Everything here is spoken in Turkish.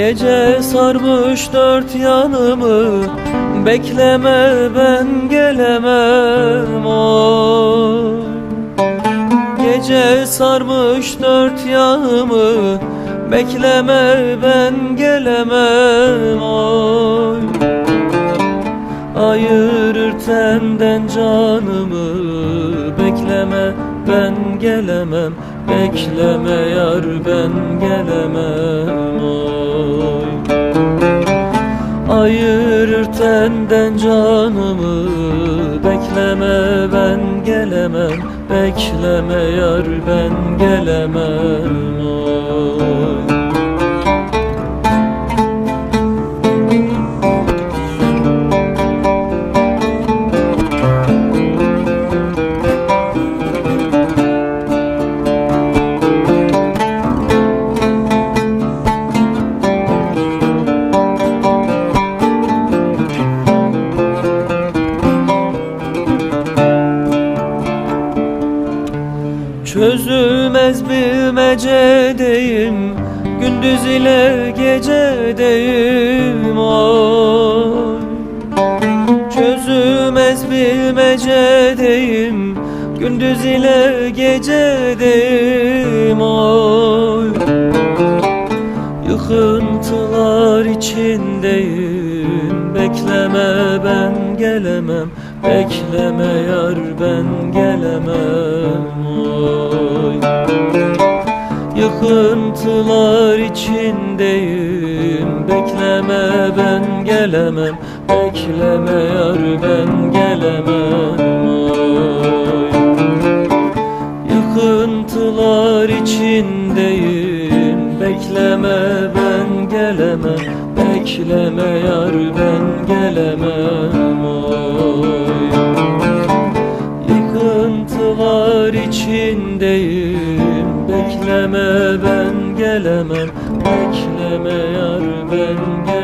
Gece sarmış dört yanımı Bekleme ben gelemem oy. Gece sarmış dört yanımı Bekleme ben gelemem oy. Ayırır tenden canımı Bekleme ben gelemem. Bekleme yar ben gelemem oy Ayırır tenden canımı. Bekleme ben gelemem. Bekleme yar ben gelemem. Oy Çözülmez bilmecedeyim Gündüz ile gecedeyim oy. Çözülmez bilmecedeyim Gündüz ile gecedeyim oy. Yıkıntılar içindeyim Bekleme ben gelemem Bekleme yar ben gelemem. Oy. Yıkıntılar içindeyim. Bekleme ben gelemem. Bekleme yar ben gelemem. Oy. Yıkıntılar içindeyim. Bekleme ben gelemem. Bekleme yar ben gelemem. Oy Yıkıntılar içindeyim. Bekleme ben gelemem. Bekleme yar ben gelemem